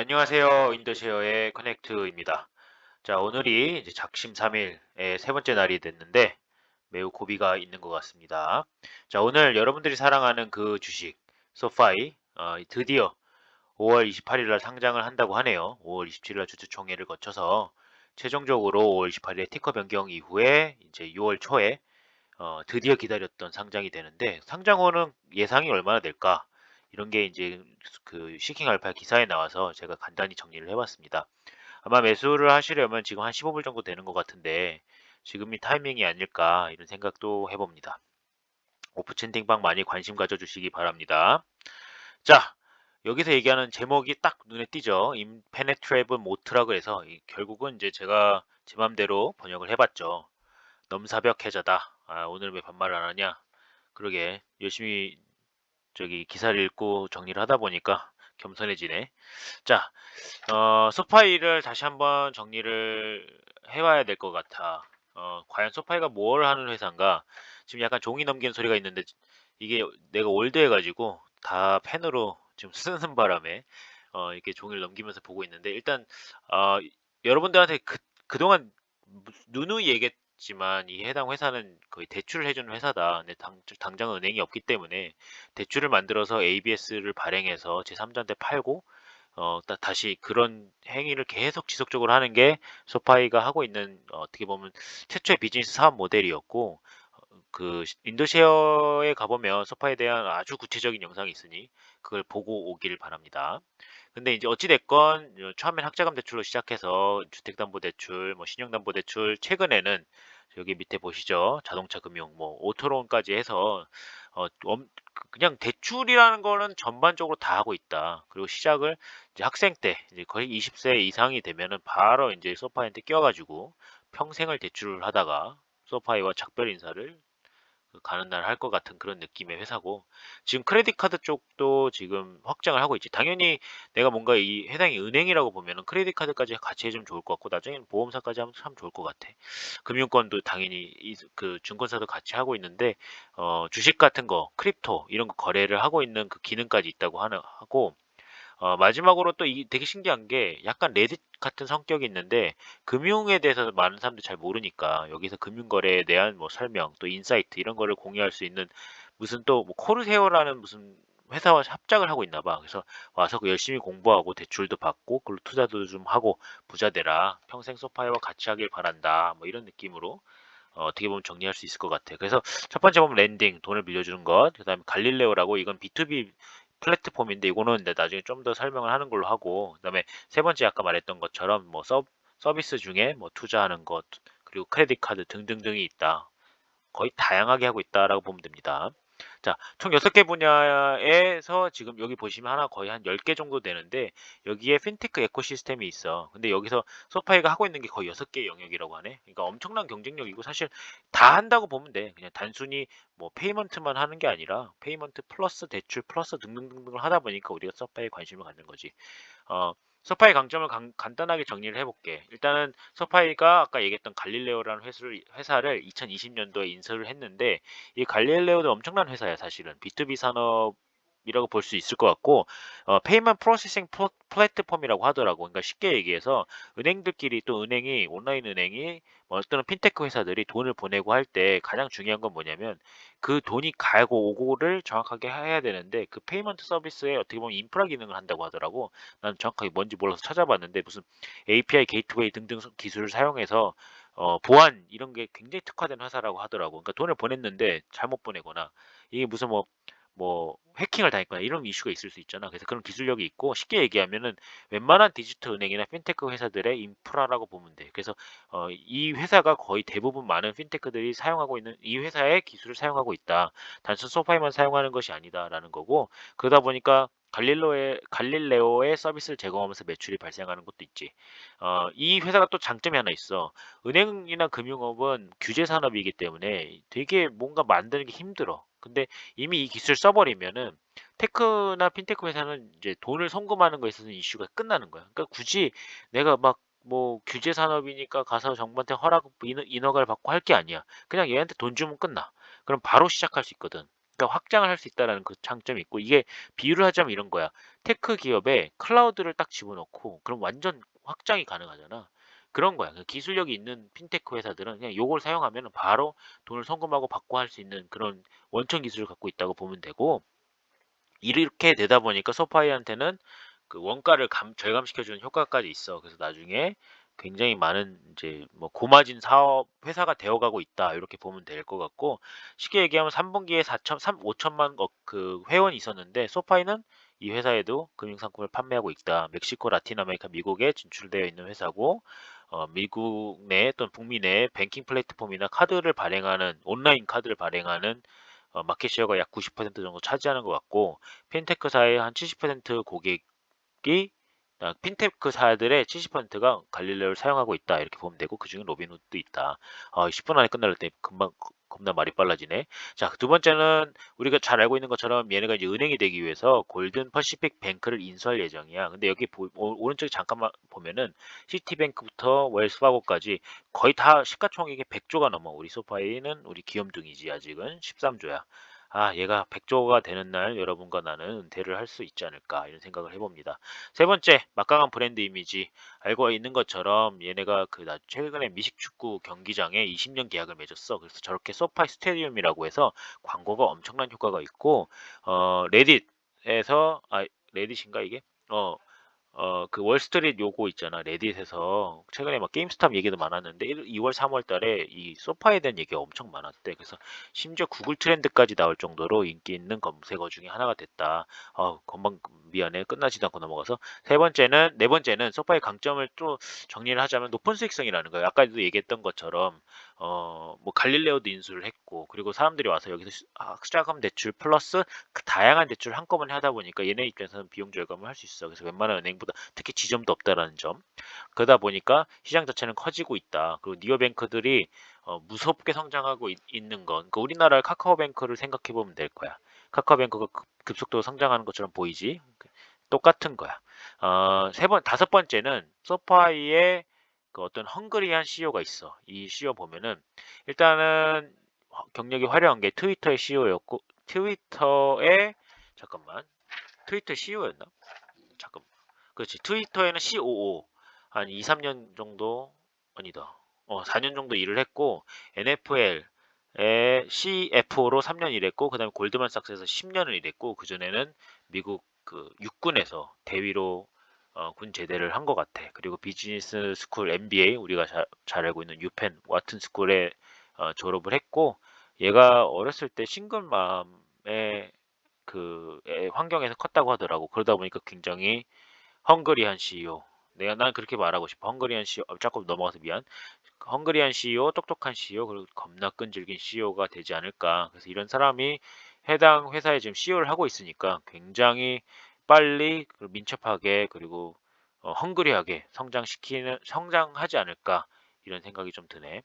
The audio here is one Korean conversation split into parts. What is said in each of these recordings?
안녕하세요. 인더쉐어의 커넥트입니다. 자, 오늘이 이제 작심 3일의 세 번째 날이 됐는데 매우 고비가 있는 것 같습니다. 자, 오늘 여러분들이 사랑하는 그 주식 소파이 어, 드디어 5월 28일 날 상장을 한다고 하네요. 5월 27일 날 주주총회를 거쳐서 최종적으로 5월 28일에 티커 변경 이후에 이제 6월 초에 어, 드디어 기다렸던 상장이 되는데 상장호는 예상이 얼마나 될까? 이런 게 이제 그 시킹 알파 기사에 나와서 제가 간단히 정리를 해봤습니다. 아마 매수를 하시려면 지금 한 15불 정도 되는 것 같은데 지금이 타이밍이 아닐까 이런 생각도 해봅니다. 오프챈팅방 많이 관심 가져주시기 바랍니다. 자, 여기서 얘기하는 제목이 딱 눈에 띄죠. 임페네트레이블 모트라 그래서 결국은 이제 제가 제 맘대로 번역을 해봤죠. 넘사벽 해자다. 아, 오늘 왜 반말 안 하냐? 그러게 열심히 저기 기사를 읽고 정리를 하다 보니까 겸손해지네. 자, 어, 소파이를 다시 한번 정리를 해봐야 될 것 같아. 어, 과연 소파이가 뭘 하는 회사인가? 지금 약간 종이 넘기는 소리가 있는데 이게 내가 올드해가지고 다 펜으로 지금 쓰는 바람에 어, 이렇게 종이를 넘기면서 보고 있는데 일단 어, 여러분들한테 그, 그동안 누누이 얘기 지만 이 해당 회사는 거의 대출을 해주는 회사다. 근데 당, 당장 은행이 없기 때문에 대출을 만들어서 ABS를 발행해서 제3자한테 팔고 어, 다, 다시 그런 행위를 계속 지속적으로 하는 게 소파이가 하고 있는 어, 떻게 보면 최초의 비즈니스 사업 모델이었고 어, 그 인도쉐어에 가보면 소파에 대한 아주 구체적인 영상이 있으니 그걸 보고 오길 바랍니다. 근데 이제 어찌됐건 어, 처음엔 학자금 대출로 시작해서 주택담보대출, 뭐 신용담보대출, 최근에는 여기 밑에 보시죠. 자동차 금융, 뭐 오토론까지 해서 어, 그냥 대출이라는 거는 전반적으로 다 하고 있다. 그리고 시작을 이제 학생 때 이제 거의 20세 이상이 되면은 바로 이제 소파이한테 껴가지고 평생을 대출을 하다가 소파이와 작별 인사를 그 가는 날 할 것 같은 그런 느낌의 회사고 지금 크레딧 카드 쪽도 지금 확장을 하고 있지. 당연히 내가 뭔가 이 해당이 은행이라고 보면은 크레딧 카드까지 같이 해주면 좋을 것 같고 나중에는 보험사까지 하면 참 좋을 것 같아. 금융권도 당연히 이, 그 증권사도 같이 하고 있는데 어, 주식 같은 거, 크립토 이런 거 거래를 하고 있는 그 기능까지 있다고 하는 하고 어, 마지막으로 또 이 되게 신기한 게 약간 레딧 같은 성격이 있는데 금융에 대해서 많은 사람들이 잘 모르니까 여기서 금융거래에 대한 뭐 설명 또 인사이트 이런 거를 공유할 수 있는 무슨 또 뭐 코르세오라는 무슨 회사와 합작을 하고 있나 봐. 그래서 와서 그 열심히 공부하고 대출도 받고 그리고 투자도 좀 하고 부자 되라. 평생 소파이와 같이 하길 바란다. 뭐 이런 느낌으로 어, 어떻게 보면 정리할 수 있을 것 같아. 그래서 첫 번째 보면 랜딩, 돈을 빌려주는 것. 그 다음에 갈릴레오라고 이건 B2B 플랫폼인데 이거는 나중에 좀 더 설명을 하는 걸로 하고 그다음에 세 번째 아까 말했던 것처럼 뭐 서, 서비스 중에 뭐 투자하는 것 그리고 크레딧 카드 등등등이 있다. 거의 다양하게 하고 있다라고 보면 됩니다. 자, 총 6개 분야에서 지금 여기 보시면 하나 거의 한 10개 정도 되는데 여기에 핀테크 에코시스템이 있어. 근데 여기서 소파이가 하고 있는 게 거의 6개 영역이라고 하네. 그러니까 엄청난 경쟁력이고 사실 다 한다고 보면 돼. 그냥 단순히 뭐 페이먼트만 하는 게 아니라 페이먼트 플러스 대출 플러스 등등등등을 하다 보니까 우리가 소파이에 관심을 갖는 거지. 어, 소파이 강점을 간, 간단하게 정리를 해볼게. 일단은 소파이가 아까 얘기했던 갈릴레오라는 회사를, 회사를 2020년도에 인수를 했는데 이 갈릴레오도 엄청난 회사야 사실은. B2B 산업 이라고 볼 수 있을 것 같고 어, 페이먼 프로세싱 플랫폼이라고 하더라고. 그러니까 쉽게 얘기해서 은행들끼리 또 은행이 온라인 은행이 뭐 어떤 핀테크 회사들이 돈을 보내고 할 때 가장 중요한 건 뭐냐면 그 돈이 가고 오고를 정확하게 해야 되는데 그 페이먼트 서비스에 어떻게 보면 인프라 기능을 한다고 하더라고. 난 정확하게 뭔지 몰라서 찾아봤는데 무슨 API 게이트웨이 등등 기술을 사용해서 어, 보안 이런 게 굉장히 특화된 회사라고 하더라고. 그러니까 돈을 보냈는데 잘못 보내거나 이게 무슨 뭐 뭐 해킹을 당했거나 이런 이슈가 있을 수 있잖아. 그래서 그런 기술력이 있고 쉽게 얘기하면은 웬만한 디지털 은행이나 핀테크 회사들의 인프라라고 보면 돼. 그래서 어, 이 회사가 거의 대부분 많은 핀테크들이 사용하고 있는 이 회사의 기술을 사용하고 있다. 단순 소파에만 사용하는 것이 아니다라는 거고 그러다 보니까 갈릴로의 갈릴레오의 서비스를 제공하면서 매출이 발생하는 것도 있지. 어, 이 회사가 또 장점이 하나 있어. 은행이나 금융업은 규제 산업이기 때문에 되게 뭔가 만드는 게 힘들어. 근데 이미 이 기술 써버리면은 테크나 핀테크 회사는 이제 돈을 송금하는 거에 있어서 이슈가 끝나는 거야. 그러니까 굳이 내가 막 뭐 규제 산업이니까 가서 정부한테 허락 인허, 인허가를 받고 할 게 아니야. 그냥 얘한테 돈 주면 끝나. 그럼 바로 시작할 수 있거든. 그러니까 확장을 할 수 있다라는 그 장점이 있고 이게 비유를 하자면 이런 거야. 테크 기업에 클라우드를 딱 집어넣고 그럼 완전 확장이 가능하잖아. 그런 거야. 그 기술력이 있는 핀테크 회사들은 그냥 요걸 사용하면 바로 돈을 송금하고 받고 할 수 있는 그런 원천 기술을 갖고 있다고 보면 되고 이렇게 되다 보니까 소파이한테는 그 원가를 감, 절감시켜주는 효과까지 있어. 그래서 나중에 굉장히 많은 이제 뭐 고마진 사업 회사가 되어가고 있다 이렇게 보면 될 것 같고 쉽게 얘기하면 3분기에 4천 3 5천만 어, 그 회원이 있었는데 소파이는 이 회사에도 금융상품을 판매하고 있다. 멕시코, 라틴 아메리카, 미국에 진출되어 있는 회사고 어, 미국 내 또는 북미 내 뱅킹 플랫폼이나 카드를 발행하는 온라인 카드를 발행하는 어, 마켓 쉐어가 약 90% 정도 차지하는 것 같고 핀테크사의 한 70% 고객이 아, 핀테크사들의 70%가 갈릴레오를 사용하고 있다 이렇게 보면 되고 그 중에 로빈후드도 있다. 아, 10분 안에 끝날 때 금방 겁나 말이 빨라지네. 자, 두 번째는 우리가 잘 알고 있는 것처럼 얘네가 이제 은행이 되기 위해서 골든 퍼시픽 뱅크를 인수할 예정이야. 근데 여기 보, 오, 오른쪽에 잠깐만 보면은 시티뱅크부터 웰스파고까지 거의 다 시가총액이 100조가 넘어. 우리 소파이는 우리 귀염둥이지 아직은 13조야. 아, 얘가 100조가 되는 날 여러분과 나는 은퇴를 할 수 있지 않을까 이런 생각을 해봅니다. 세 번째, 막강한 브랜드 이미지. 알고 있는 것처럼 얘네가 그 나- 최근에 미식축구 경기장에 20년 계약을 맺었어. 그래서 저렇게 소파이 스테디움이라고 해서 광고가 엄청난 효과가 있고 어, 레딧에서 아, 레딧인가 이게? 어, 어, 그 월스트리트 요거 있잖아. 레딧에서 최근에 막 게임스탑 얘기도 많았는데 1, 2월, 3월 달에 이 소파에 대한 얘기가 엄청 많았대. 그래서 심지어 구글 트렌드까지 나올 정도로 인기 있는 검색어 중에 하나가 됐다. 어, 건방 미안해. 끝나지도 않고 넘어가서 세 번째는 네 번째는 소파의 강점을 또 정리를 하자면 높은 수익성이라는 거예요. 아까도 얘기했던 것처럼 어, 뭐 갈릴레오도 인수를 했고 그리고 사람들이 와서 여기서 시- 아, 시작하면 대출 플러스 그 다양한 대출 한꺼번에 하다 보니까 얘네 입장에서는 비용 절감을 할 수 있어. 그래서 웬만한 은행보다 특히 지점도 없다라는 점. 그러다 보니까 시장 자체는 커지고 있다. 그리고 니어뱅크들이 어, 무섭게 성장하고 있, 는 건, 그러니까 우리나라 카카오뱅크를 생각해 보면 될 거야. 카카오뱅크가 급- 급속도로 성장하는 것처럼 보이지? 똑같은 거야. 어, 세 번, 다섯 번째는 소파이의 그 어떤 헝그리한 CEO가 있어. 이 CEO 보면은 일단은 화- 경력이 화려한 게 트위터의 CEO였고 트위터의 잠깐만 트위터 CEO였나? 잠깐 그렇지 트위터에는 COO 한 2, 3년 정도 아니다. 어 4년 정도 일을 했고 NFL의 CFO로 3년 일했고 그다음에 골드만삭스에서 10년을 일했고 그 전에는 미국 그 육군에서 대위로 어, 군 제대를 한 것 같아. 그리고 비즈니스 스쿨 MBA 우리가 자, 잘 알고 있는 유펜 와튼 스쿨에 어, 졸업을 했고 얘가 어렸을 때 싱글 맘의 그 애- 환경에서 컸다고 하더라고. 그러다 보니까 굉장히 헝그리한 CEO. 내가 난 그렇게 말하고 싶어. 헝그리한 CEO. 어, 조금 넘어가서 미안. 헝그리한 CEO, 똑똑한 CEO, 그리고 겁나 끈질긴 CEO가 되지 않을까. 그래서 이런 사람이 해당 회사에 지금 CEO를 하고 있으니까 굉장히 빨리 그리고 민첩하게 그리고 어, 헝그리하게 성장시키는 성장하지 않을까 이런 생각이 좀 드네.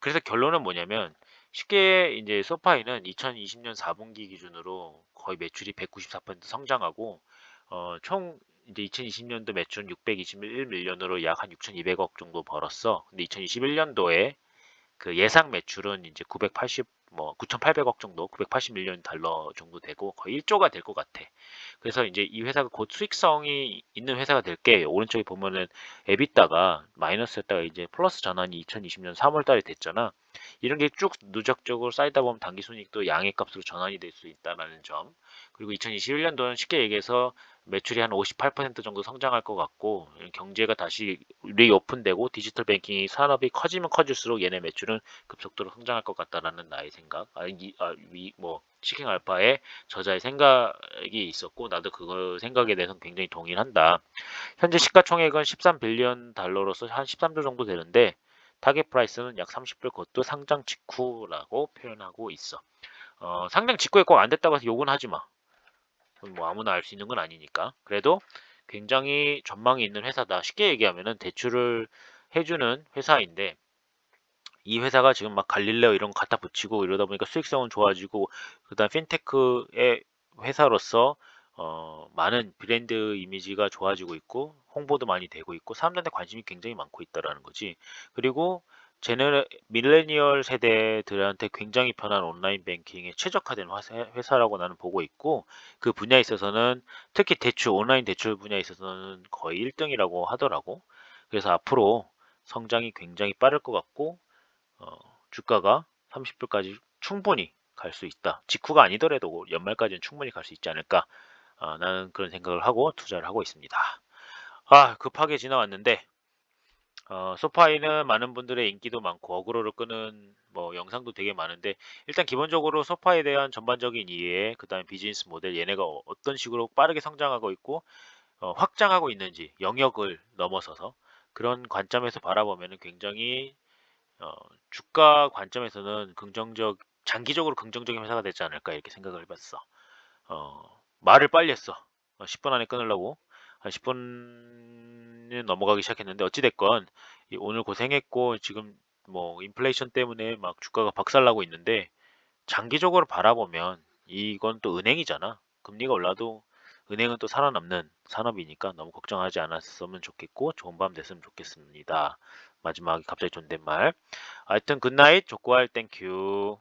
그래서 결론은 뭐냐면 쉽게 이제 소파이는 2020년 4분기 기준으로 거의 매출이 194% 성장하고 어, 총 이제 2020년도 매출은 621밀리언으로 약 한 6,200억 정도 벌었어. 근데 2021년도에 그 예상 매출은 이제 980, 뭐 9,800억 정도, 980밀리언 달러 정도 되고 거의 1조가 될 것 같아. 그래서 이제 이 회사가 곧 수익성이 있는 회사가 될 게 오른쪽에 보면은 에비타가 마이너스였다가 이제 플러스 전환이 2020년 3월 달에 됐잖아. 이런 게 쭉 누적적으로 쌓이다 보면 단기 순이익도 양의 값으로 전환이 될 수 있다라는 점. 그리고 2021년도는 쉽게 얘기해서 매출이 한 58% 정도 성장할 것 같고 경제가 다시 리오픈되고 디지털 뱅킹 산업이 커지면 커질수록 얘네 매출은 급속도로 성장할 것 같다라는 나의 생각. 아, 이, 아, 위, 뭐 치킨 알파의 저자의 생각이 있었고 나도 그거 생각에 대해서는 굉장히 동의를 한다. 현재 시가총액은 13빌리언 달러로서 한 13조 정도 되는데 타겟 프라이스는 약 30불 그것도 상장 직후라고 표현하고 있어. 어, 상장 직후에 꼭 안 됐다고 해서 욕은 하지 마. 뭐 아무나 알 수 있는 건 아니니까. 그래도 굉장히 전망이 있는 회사다. 쉽게 얘기하면은 대출을 해주는 회사인데 이 회사가 지금 막 갈릴레오 이런 거 갖다 붙이고 이러다 보니까 수익성은 좋아지고 그다음 핀테크의 회사로서 어, 많은 브랜드 이미지가 좋아지고 있고 홍보도 많이 되고 있고 사람들한테 관심이 굉장히 많고 있다라는 거지. 그리고 제너레 밀레니얼 세대들한테 굉장히 편한 온라인 뱅킹에 최적화된 회사라고 나는 보고 있고 그 분야에 있어서는 특히 대출 온라인 대출 분야에 있어서는 거의 1등이라고 하더라고. 그래서 앞으로 성장이 굉장히 빠를 것 같고 어, 주가가 30불까지 충분히 갈 수 있다. 직후가 아니더라도 연말까지는 충분히 갈 수 있지 않을까. 어, 나는 그런 생각을 하고 투자를 하고 있습니다. 아 급하게 지나왔는데 어, 소파이는 많은 분들의 인기도 많고 어그로를 끄는 뭐 영상도 되게 많은데 일단 기본적으로 소파에 대한 전반적인 이해, 그다음에 비즈니스 모델 얘네가 어- 어떤 식으로 빠르게 성장하고 있고 어, 확장하고 있는지 영역을 넘어서서 그런 관점에서 바라보면 굉장히 어, 주가 관점에서는 긍정적 장기적으로 긍정적인 회사가 되지 않을까 이렇게 생각을 해봤어. 어, 말을 빨리 했어. 10분 안에 끊으려고 한 10분 넘어가기 시작했는데 어찌됐건 이 오늘 고생했고 지금 뭐 인플레이션 때문에 막 주가가 박살나고 있는데 장기적으로 바라보면 이건 또 은행이잖아. 금리가 올라도 은행은 또 살아남는 산업이니까 너무 걱정하지 않았으면 좋겠고 좋은 밤 됐으면 좋겠습니다. 마지막에 갑자기 존댓말. 하여튼 굿나잇, 족구할 땡큐.